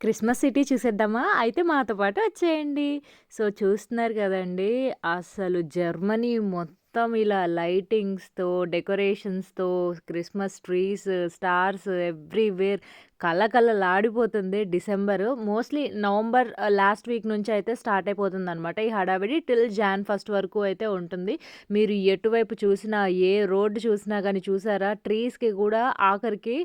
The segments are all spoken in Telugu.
క్రిస్మస్ సిటీ చూసేద్దామా? అయితే మాతో పాటు వచ్చేయండి. సో, చూస్తున్నారు కదండీ! అసలు జర్మనీ మొత్తం మొత్తం ఇలా లైటింగ్స్‌తో, డెకరేషన్స్‌తో, Christmas trees, stars everywhere కలకలలాడిపోతుంది December. Mostly November last week నుంచి అయితే స్టార్ట్ అయిపోతుంది అనమాట ఈ హడావిడి టిల్ జాన్ ఫస్ట్ వరకు అయితే ఉంటుంది. మీరు ఎటువైపు చూసినా, ఏ రోడ్డు చూసినా కానీ చూసారా? ట్రీస్‌కి కూడా ఆఖరికి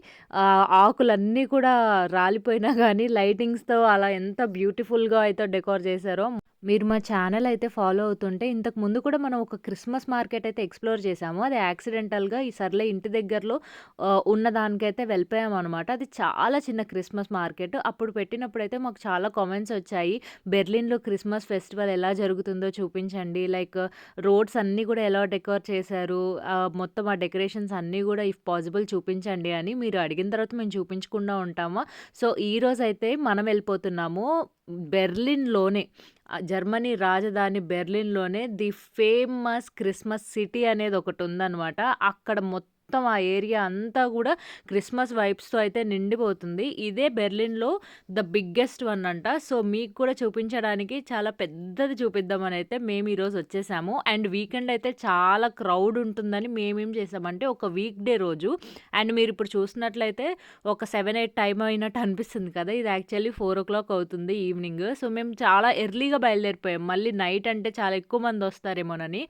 ఆకులన్నీ కూడా రాలిపోయినా కానీ లైటింగ్స్‌తో అలా ఎంత బ్యూటిఫుల్‌గా అయితే డెకోర్ చేశారో. మీరు మా ఛానల్ అయితే ఫాలో అవుతుంటే ఇంతకు ముందు కూడా మనం ఒక క్రిస్మస్ మార్కెట్ అయితే ఎక్స్‌ప్లోర్ చేశాము. అది యాక్సిడెంటల్‌గా ఈ సర్లే ఇంటి దగ్గరలో ఉన్న దానికైతే వెళ్ళిపోయాము అనమాట అది చాలా చిన్న క్రిస్మస్ మార్కెట్. అప్పుడు పెట్టినప్పుడు అయితే మాకు చాలా కామెంట్స్ వచ్చాయి. బెర్లిన్‌లో క్రిస్మస్ ఫెస్టివల్ ఎలా జరుగుతుందో చూపించండి. లైక్ రోడ్స్ అన్నీ కూడా ఎలా డెకోర్ చేశారు. మొత్తం ఆ డెకరేషన్స్ అన్నీ కూడా ఇఫ్ పాసిబుల్ చూపించండి అని మీరు అడిగిన తర్వాత మేము చూపించకుండా ఉంటామా? సో, ఈరోజైతే మనం వెళ్ళిపోతున్నాము బెర్లిన్‌లోనే జర్మనీ రాజధాని బెర్లిన్‌లోనే ది ఫేమస్ క్రిస్మస్ సిటీ అనేది ఒకటి ఉందన్నమాట. అక్కడ మొత్తం మొత్తం ఆ ఏరియా అంతా కూడా క్రిస్మస్ వైబ్స్‌తో అయితే నిండిపోతుంది. ఇదే బెర్లిన్‌లో ద బిగ్గెస్ట్ వన్ అంట. సో, మీకు కూడా చూపించడానికి చాలా పెద్దది చూపిద్దామని అయితే మేము ఈరోజు వచ్చేసాము. అండ్ వీకెండ్ అయితే చాలా క్రౌడ్ ఉంటుందని మేమేం చేసామంటే ఒక వీక్ డే రోజు అండ్ మీరు ఇప్పుడు చూసినట్లయితే ఒక సెవెన్ ఎయిట్ టైం అయినట్టు అనిపిస్తుంది కదా! ఇది యాక్చువల్లీ 4:00 అవుతుంది ఈవినింగ్. సో, మేము చాలా ఎర్లీగా బయలుదేరిపోయాం. మళ్ళీ నైట్ అంటే చాలా ఎక్కువ మంది వస్తారేమోనని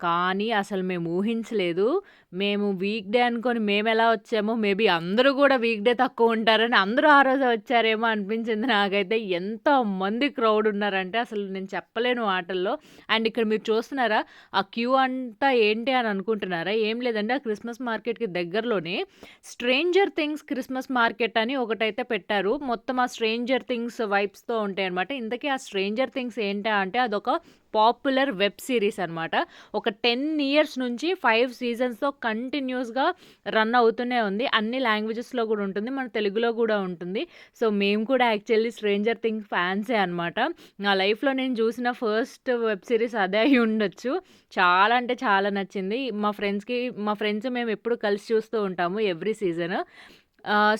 కానీ అసలు మేము ఊహించలేదు. మేము వీక్ డే అనుకొని మేము ఎలా వచ్చామో మేబీ అందరూ కూడా వీక్ డే తక్కువ ఉంటారని అందరూ ఆ రోజు వచ్చారేమో అనిపించింది నాకైతే. ఎంతమంది క్రౌడ్ ఉన్నారంటే అసలు నేను చెప్పలేను ఆటల్లో అండ్ ఇక్కడ మీరు చూస్తున్నారా? ఆ క్యూ అంతా ఏంటి అని అనుకుంటున్నారా? ఏం లేదండి. ఆ క్రిస్మస్ మార్కెట్‌కి దగ్గరలోనే స్ట్రేంజర్ థింగ్స్ క్రిస్మస్ మార్కెట్ అని ఒకటైతే పెట్టారు. మొత్తం ఆ స్ట్రేంజర్ థింగ్స్ వైబ్స్‌తో ఉంటాయన్నమాట. ఇంతకీ ఆ స్ట్రేంజర్ థింగ్స్ ఏంటా అంటే అదొక పాపులర్ వెబ్ సిరీస్ అనమాట. ఒక 10 ఇయర్స్ నుంచి ఫైవ్ సీజన్స్‌తో కంటిన్యూస్గా రన్ అవుతూనే ఉంది. అన్ని లాంగ్వేజెస్‌లో కూడా ఉంటుంది. మన తెలుగులో కూడా ఉంటుంది. సో, మేము కూడా యాక్చువల్లీ స్ట్రేంజర్ థింగ్ ఫ్యాన్సే అనమాట. నా లైఫ్‌లో నేను చూసిన ఫస్ట్ వెబ్ సిరీస్ అదే అయ్యుండొచ్చు. చాలా అంటే చాలా నచ్చింది. మా ఫ్రెండ్స్‌కి మా ఫ్రెండ్స్ మేము ఎప్పుడు కలిసి చూస్తూ ఉంటాము ఎవ్రీ సీజన్.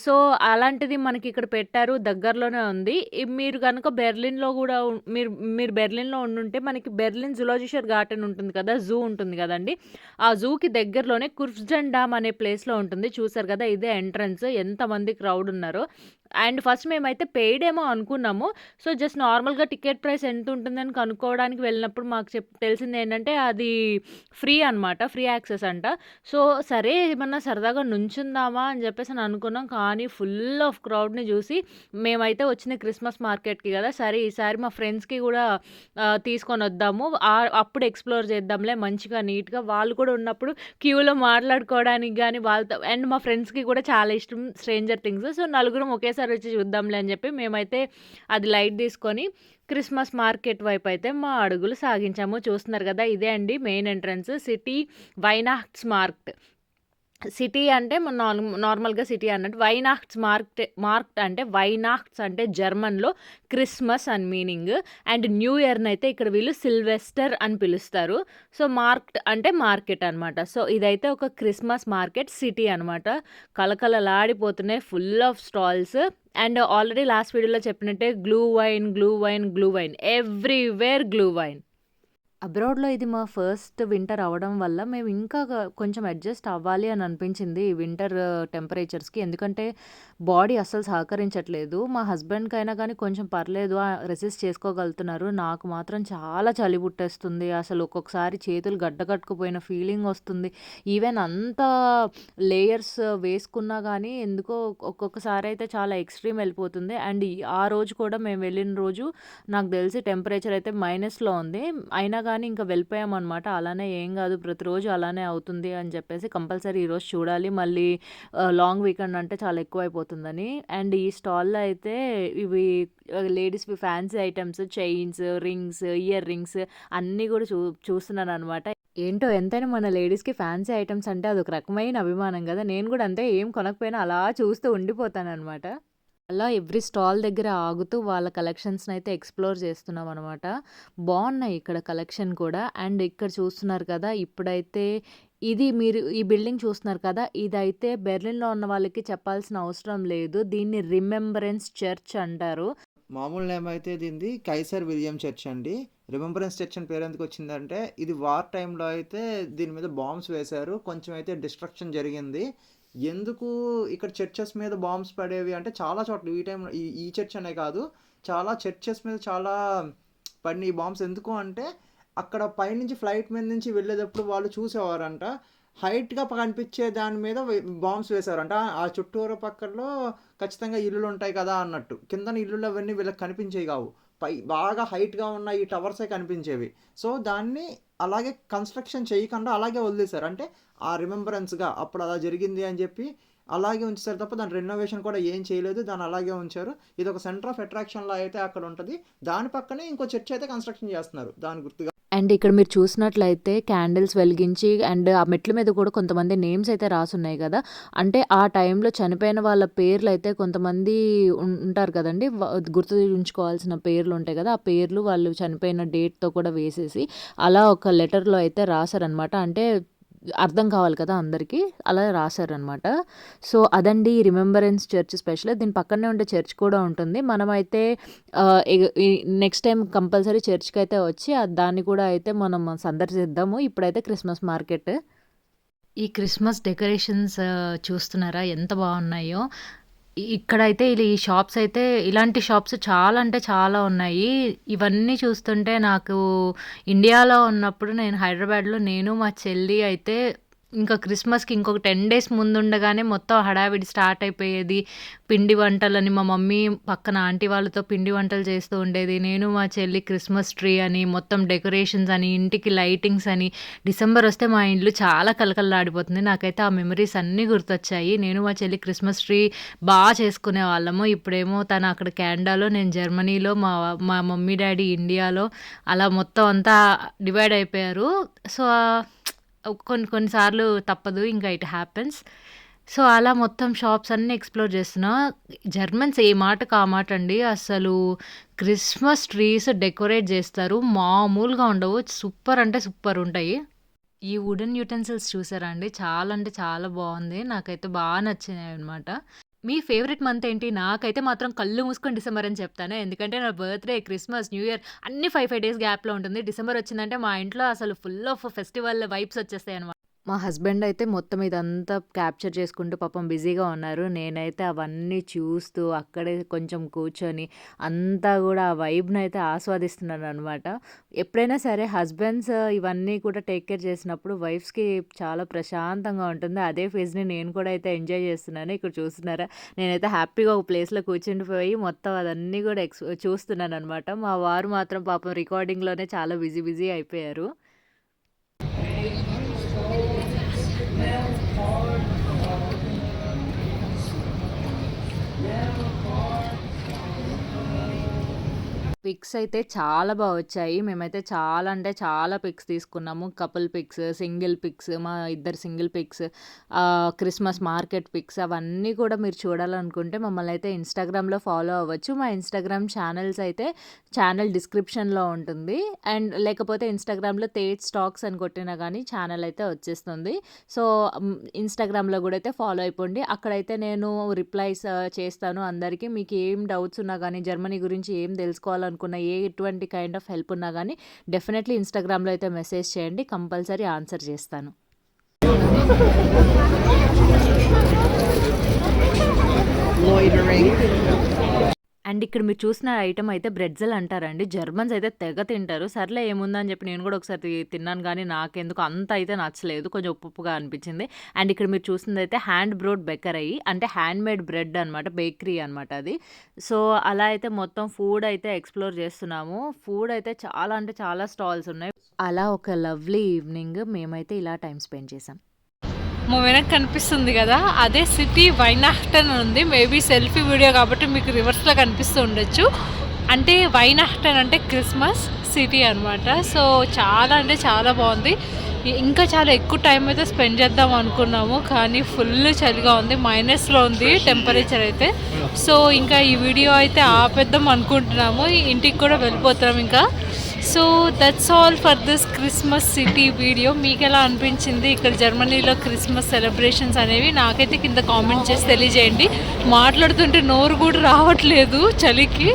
సో, అలాంటిది మనకి ఇక్కడ పెట్టారు. దగ్గరలోనే ఉంది. ఈ మీరు కనుక బెర్లిన్‌లో కూడా మీరు మీరు బెర్లిన్‌లో ఉండుంటే మనకి బెర్లిన్ జూలాజిషర్ గార్డెన్ ఉంటుంది కదా! జూ ఉంటుంది కదండీ! ఆ జూకి దగ్గరలోనే కుర్ఫ్‌జన్ డామ్ అనే ప్లేస్‌లో ఉంటుంది. చూసారు కదా! ఇదే ఎంట్రన్స్. ఎంతమంది క్రౌడ్ ఉన్నారో. అండ్ ఫస్ట్ మేమైతే పెయిడ్ ఏమో అనుకున్నాము. సో, జస్ట్ నార్మల్‌గా టికెట్ ప్రైస్ ఎంత ఉంటుందని కనుక్కోవడానికి వెళ్ళినప్పుడు మాకు చెప్ తెలిసిందేంటంటే అది ఫ్రీ అనమాట. ఫ్రీ యాక్సెస్ అంట. సో, సరే ఏమన్నా సరదాగా నుంచుందామా అని చెప్పేసని అనుకున్నాం. కానీ ఫుల్ ఆఫ్ క్రౌడ్‌ని చూసి మేమైతే వచ్చింది క్రిస్మస్ మార్కెట్‌కి కదా! సరే ఈసారి మా ఫ్రెండ్స్‌కి కూడా తీసుకొని వద్దాము అప్పుడు ఎక్స్‌ప్లోర్ చేద్దాంలే మంచిగా నీట్‌గా వాళ్ళు కూడా ఉన్నప్పుడు క్యూలో మాట్లాడుకోవడానికి కానీ వాళ్ళతో అండ్ మా ఫ్రెండ్స్‌కి కూడా చాలా ఇష్టం స్ట్రేంజర్ థింగ్స్. సో, నలుగురం ఒకేసారి వచ్చి చూద్దాంలే అని చెప్పి మేమైతే అది లైట్ తీసుకొని క్రిస్మస్ మార్కెట్ వైపు అయితే మా అడుగులు సాగించాము. చూస్తున్నారు కదా! ఇదే అండి మెయిన్ ఎంట్రన్స్. సిటీ వైనాక్స్ మార్క్ సిటీ అంటే నార్మల్‌గా సిటీ అన్నట్టు. వైనాక్ట్స్ మార్క్ట్ మార్క్ట్ అంటే వైనాక్ట్స్ అంటే జర్మన్‌లో క్రిస్మస్ అని మీనింగ్. అండ్ న్యూ ఇయర్ని అయితే ఇక్కడ వీళ్ళు సిల్వెస్టర్ అని పిలుస్తారు. సో, మార్క్ట్ అంటే మార్కెట్ అనమాట. సో, ఇదైతే ఒక క్రిస్మస్ మార్కెట్ సిటీ అనమాట. కలకలలాడిపోతున్నాయి full of stalls. And already last వీడియోలో చెప్పినట్టే glühwein, glühwein, glühwein everywhere glühwein. అబ్రాడ్‌లో ఇది మా ఫస్ట్ వింటర్ అవడం వల్ల మేము ఇంకా కొంచెం అడ్జస్ట్ అవ్వాలి అని అనిపించింది ఈ వింటర్ టెంపరేచర్స్‌కి. ఎందుకంటే బాడీ అస్సలు సహకరించట్లేదు. మా హస్బెండ్కి అయినా కానీ కొంచెం పర్లేదు రెసిస్ట్ చేసుకోగలుగుతున్నారు. నాకు మాత్రం చాలా చలి పుట్టేస్తుంది. అసలు ఒక్కొక్కసారి చేతులు గడ్డ కట్టుకుపోయిన ఫీలింగ్ వస్తుంది. ఈవెన్ అంత లేయర్స్ వేసుకున్నా కానీ ఎందుకో ఒక్కొక్కసారి అయితే చాలా ఎక్స్‌ట్రీమ్ వెళ్ళిపోతుంది. అండ్ ఆ రోజు కూడా మేము వెళ్ళిన రోజు నాకు తెలిసి టెంపరేచర్ అయితే మైనస్‌లో ఉంది. అయినా కానీ ఇంక వెళ్ళిపోయామన్నమాట అలానే ఏం కాదు ప్రతిరోజు అలానే అవుతుంది అని చెప్పేసి కంపల్సరీ ఈరోజు చూడాలి. మళ్ళీ లాంగ్ వీకెండ్ అంటే చాలా ఎక్కువ అయిపోతుంది ఎక్కువైపోతుందని. అండ్ ఈ స్టాల్‌లో అయితే ఇవి లేడీస్‌వి fancy items chains, rings, earrings అన్నీ కూడా చూ చూస్తున్నాను అనమాట ఏంటో ఎంతైనా మన లేడీస్‌కి ఫ్యాన్సీ ఐటమ్స్ అంటే అదొక రకమైన అభిమానం కదా! నేను కూడా అంతే ఏం కొనకపోయినా అలా చూస్తూ ఉండిపోతాననమాట. అలా ఎవ్రీ స్టాల్ దగ్గర ఆగుతూ వాళ్ళ కలెక్షన్స్ని అయితే ఎక్స్‌ప్లోర్ చేస్తున్నాం అనమాట బాగున్నాయి ఇక్కడ కలెక్షన్ కూడా. అండ్ ఇక్కడ చూస్తున్నారు కదా! ఇప్పుడైతే ఇది మీరు ఈ బిల్డింగ్ చూస్తున్నారు కదా! ఇదైతే బెర్లిన్‌లో ఉన్న వాళ్ళకి చెప్పాల్సిన అవసరం లేదు. దీన్ని రిమెంబరెన్స్ చర్చ్ అంటారు. మామూలు నేమ్ అయితే దీనిది కైసర్ విలియం చర్చ్ అండి. రిమెంబరెన్స్ చర్చ్ అని పేరెందుకొచ్చిందంటే, ఇది వార్ టైంలో అయితే దీని మీద బాంబ్స్ వేశారు. కొంచెం అయితే డిస్ట్రక్షన్ జరిగింది. ఎందుకు ఇక్కడ చర్చెస్ మీద బాంబ్స్ పడేవి అంటే చాలా చోట్ల ఈ టైంలో ఈ ఈ చర్చ్ అనే కాదు. చాలా చర్చెస్ మీద చాలా పడిన ఈ బాంబ్స్. ఎందుకు అంటే అక్కడ పైనుంచి ఫ్లైట్ మీద నుంచి వెళ్ళేటప్పుడు వాళ్ళు చూసేవారంట. హైట్‌గా కనిపించే దాని మీద బాంబ్స్ వేశారంట. ఆ చుట్టూరు పక్కలో ఖచ్చితంగా ఇల్లులు ఉంటాయి కదా అన్నట్టు. కిందన ఇల్లులు అవన్నీ వీళ్ళకి కనిపించేవి కావు. పై బాగా హైట్‌గా ఉన్న ఈ టవర్సే కనిపించేవి. సో, దాన్ని అలాగే కన్‌స్ట్రక్షన్ చేయకుండా అలాగే వదిలేసారు. అంటే ఆ రిమెంబరెన్స్‌గా అప్పుడు అలా జరిగింది అని చెప్పి అలాగే ఉంచుతారు తప్ప దాని రెనోవేషన్ కూడా ఏం చేయలేదు. దాన్ని అలాగే ఉంచారు. ఇది ఒక సెంటర్ ఆఫ్ అట్రాక్షన్లో అయితే అక్కడ ఉంటుంది దాని పక్కనే ఇంకో చర్చ్ అయితే కన్‌స్ట్రక్షన్ చేస్తున్నారు. దాని గుర్తుగా. అండ్ ఇక్కడ మీరు చూసినట్లయితే క్యాండిల్స్ వెలిగించి అండ్ ఆ మెట్ల మీద కూడా కొంతమంది నేమ్స్ అయితే రాసున్నాయి కదా అంటే ఆ టైంలో చనిపోయిన వాళ్ళ పేర్లు అయితే కొంతమంది ఉంటారు కదండి గుర్తు ఉంచుకోవాల్సిన పేర్లు ఉంటాయి కదా ఆ పేర్లు వాళ్ళు చనిపోయిన డేట్‌తో కూడా వేసేసి అలా ఒక లెటర్‌లో అయితే రాశారనమాట అంటే అర్థం కావాలి కదా అందరికీ. అలా రాశారనమాట సో, అదండి రిమెంబరెన్స్ చర్చ్ స్పెషల్. దీని పక్కనే ఉండే చర్చ్ కూడా ఉంటుంది. మనమైతే నెక్స్ట్ టైం కంపల్సరీ చర్చ్‌కైతే వచ్చి దాన్ని కూడా అయితే మనం సందర్శిద్దాము. ఇప్పుడైతే క్రిస్మస్ మార్కెట్. ఈ క్రిస్మస్ డెకరేషన్స్ చూస్తున్నారా ఎంత బాగున్నాయో! ఇక్కడైతే ఇలా ఈ షాప్స్ అయితే ఇలాంటి షాప్స్ చాలా అంటే చాలా ఉన్నాయి. ఇవన్నీ చూస్తుంటే నాకు ఇండియాలో ఉన్నప్పుడు నేను హైదరాబాద్‌లో నేను మా చెల్లి అయితే ఇంకా క్రిస్మస్‌కి ఇంకొక 10 డేస్ ముందుండగానే మొత్తం హడావిడి స్టార్ట్ అయిపోయేది. పిండి వంటలని మా మమ్మీ పక్కన ఆంటీ వాళ్ళతో పిండి వంటలు చేస్తూ ఉండేది. నేను మా చెల్లి క్రిస్మస్ ట్రీ అని, మొత్తం డెకరేషన్స్ అని, ఇంటికి లైటింగ్స్ అని, డిసెంబర్ వస్తే మా ఇంట్లో చాలా కళకళలాడిపోతుంది. నాకైతే ఆ మెమరీస్ అన్నీ గుర్తొచ్చాయి. నేను మా చెల్లి క్రిస్మస్ ట్రీ బాగా చేసుకునే వాళ్ళము ఇప్పుడేమో తను అక్కడ కెనడాలో, నేను జర్మనీలో, మా మా మమ్మీ, డాడీ ఇండియాలో అలా మొత్తం అంతా డివైడ్ అయిపోయారు. సో, కొన్ని కొన్నిసార్లు తప్పదు. ఇంకా ఇట్ హ్యాపెన్స్. సో, అలా మొత్తం షాప్స్ అన్నీ ఎక్స్‌ప్లోర్ చేస్తున్నా. జర్మన్స్ ఏ మాటకి ఆ మాట అండి. అసలు క్రిస్మస్ ట్రీస్ డెకరేట్ చేస్తారు. మామూలుగా ఉండవు. సూపర్ అంటే సూపర్ ఉంటాయి. ఈ వుడెన్ యూటెన్సిల్స్ చూసారా అండి? చాలా అంటే చాలా బాగుంది నాకైతే బాగా నచ్చినాయి అనమాట మీ ఫేవరెట్ మంత్ ఏంటి? నాకైతే మాత్రం కళ్ళు మూసుకొని డిసెంబర్ అని చెప్తాను. ఎందుకంటే నా బర్త్‌డే, క్రిస్మస్, న్యూ ఇయర్ అన్ని ఫైవ్ ఫైవ్ డేస్ గ్యాప్‌లో ఉంటుంది. డిసెంబర్ వచ్చిందంటే మా ఇంట్లో అసలు ఫుల్ ఆఫ్ ఫెస్టివల్ వైబ్స్ వచ్చేస్తాయన్నమాట. మా హస్బెండ్ అయితే మొత్తం ఇదంతా క్యాప్చర్ చేసుకుంటూ పాపం బిజీగా ఉన్నారు. నేనైతే అవన్నీ చూస్తూ అక్కడే కొంచెం కూర్చొని అంతా కూడా ఆ వైబ్ని అయితే ఆస్వాదిస్తున్నాననమాట. ఎప్పుడైనా సరే హస్బెండ్స్ ఇవన్నీ కూడా టేక్ కేర్ చేసినప్పుడు వైఫ్స్‌కి చాలా ప్రశాంతంగా ఉంటుంది. అదే ఫేజ్‌ని నేను కూడా అయితే ఎంజాయ్ చేస్తున్నాను. ఇక్కడ చూస్తున్నారా? నేనైతే హ్యాపీగా ఒక ప్లేస్‌లో కూర్చుండిపోయి మొత్తం అదన్నీ కూడా ఎక్స్ చూస్తున్నాననమాట. మా వారు మాత్రం పాపం రికార్డింగ్‌లోనే చాలా బిజీ బిజీ అయిపోయారు. పిక్స్ అయితే చాలా బాగా వచ్చాయి. మేమైతే చాలా అంటే చాలా పిక్స్ తీసుకున్నాము. కపుల్ పిక్స్, సింగిల్ పిక్స్, మా ఇద్దరు single pics, Christmas market pics అవన్నీ కూడా మీరు చూడాలనుకుంటే మమ్మల్ని అయితే ఇన్‌స్టాగ్రామ్‌లో ఫాలో అవ్వచ్చు. మా ఇన్‌స్టాగ్రామ్ ఛానల్స్ అయితే ఛానల్ డిస్క్రిప్షన్‌లో ఉంటుంది. అండ్ లేకపోతే ఇన్‌స్టాగ్రామ్‌లో తేజ్ స్టాక్స్ అని కొట్టినా కానీ ఛానల్ అయితే వచ్చేస్తుంది. సో, ఇన్‌స్టాగ్రామ్‌లో కూడా అయితే ఫాలో అయిపోండి. అక్కడైతే నేను రిప్లైస్ చేస్తాను అందరికీ మీకు ఏం డౌట్స్ ఉన్నా కానీ జర్మనీ గురించి ఏం అనుకున్న ఏ ఎటువంటి కైండ్ ఆఫ్ హెల్ప్ ఉన్నా కానీ డెఫినెట్‌లీ ఇన్‌స్టాగ్రామ్‌లో అయితే మెసేజ్ చేయండి. కంపల్సరీ ఆన్సర్ చేస్తాను. loitering. అండ్ ఇక్కడ మీరు చూసిన ఐటమ్ అయితే బ్రెడ్జల్ అంటారండి. జర్మన్స్ అయితే తెగ తింటారు. సర్లే ఏముందని చెప్పి నేను కూడా ఒకసారి తిన్నాను కానీ నాకెందుకు అంత అయితే నచ్చలేదు. కొంచెం ఉప్పుగా అనిపించింది. అండ్ ఇక్కడ మీరు చూసిందైతే హ్యాండ్ బ్రోడ్ బేకరీ అంటే హ్యాండ్ మేడ్ బ్రెడ్ అనమాట. బేకరీ అనమాట అది. సో, అలా అయితే మొత్తం ఫుడ్ అయితే ఎక్స్‌ప్లోర్ చేస్తున్నాము. ఫుడ్ అయితే చాలా అంటే చాలా స్టాల్స్ ఉన్నాయి. అలా ఒక లవ్లీ ఈవినింగ్ మేమైతే ఇలా టైం స్పెండ్ చేసాం. మా వెనక కనిపిస్తుంది కదా అదే సిటీ వైనాహ్టన్ ఉంది. మేబీ సెల్ఫీ వీడియో కాబట్టి మీకు రివర్స్లో కనిపిస్తూ ఉండొచ్చు. అంటే వైనాహ్టన్ అంటే క్రిస్మస్ సిటీ అనమాట సో చాలా అంటే చాలా బాగుంది. ఇంకా చాలా ఎక్కువ టైం అయితే స్పెండ్ చేద్దాం అనుకున్నాము. కానీ ఫుల్ చలిగా ఉంది. మైనస్లో ఉంది టెంపరేచర్ అయితే. సో ఇంకా ఈ వీడియో అయితే ఆపేద్దాం అనుకుంటున్నాము. ఇంటికి కూడా వెళ్ళిపోతున్నాం ఇంకా. So that's all for this Christmas city video మీకు ఎలా అనిపించింది? ఇక్కడ జర్మనీలో క్రిస్మస్ సెలబ్రేషన్స్ అనేవి నాకైతే కింద కామెంట్ చేసి తెలియజేయండి. మాట్లాడుతుంటే నోరు కూడా రావట్లేదు చలికి.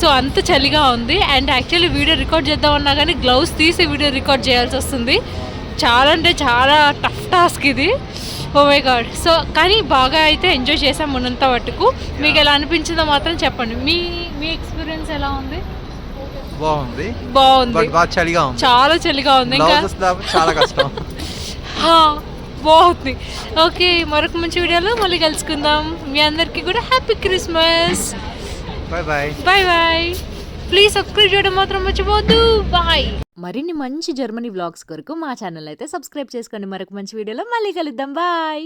సో అంత చలిగా ఉంది. అండ్ యాక్చువల్లీ వీడియో రికార్డ్ చేద్దామన్నా కానీ గ్లౌస్ తీసి వీడియో రికార్డ్ చేయాల్సి వస్తుంది. చాలా అంటే చాలా టఫ్ టాస్క్ ఇది. ఓవే గాడ్ సో కానీ బాగా అయితే ఎంజాయ్ చేసాం ఉన్నంత మట్టుకు. మీకు ఎలా అనిపించిందో మాత్రం చెప్పండి. మీ మీ ఎక్స్పీరియన్స్ ఎలా ఉంది? బాగుంది. బాగుంది. బట్ బాగా చలిగా ఉంది. చాలా చలిగా ఉంది. ఇంకా చాలా కష్టం. హా, బాగుంది. ఓకే మరొక మంచి వీడియోలో మళ్ళీ కలుసుకుందాం. మీ అందరికీ కూడా happy Christmas. Bye bye bye bye please subscribe చేయడం మాత్రం మర్చిపోవద్దు. బాయ్ మరిన్ని మంచి జర్మనీ వ్లాగ్స్ కొరకు మా ఛానల్ అయితే సబ్స్క్రైబ్ చేసుకోండి. మరొక మంచి వీడియోలో మళ్ళీ కలుద్దాం. బాయ్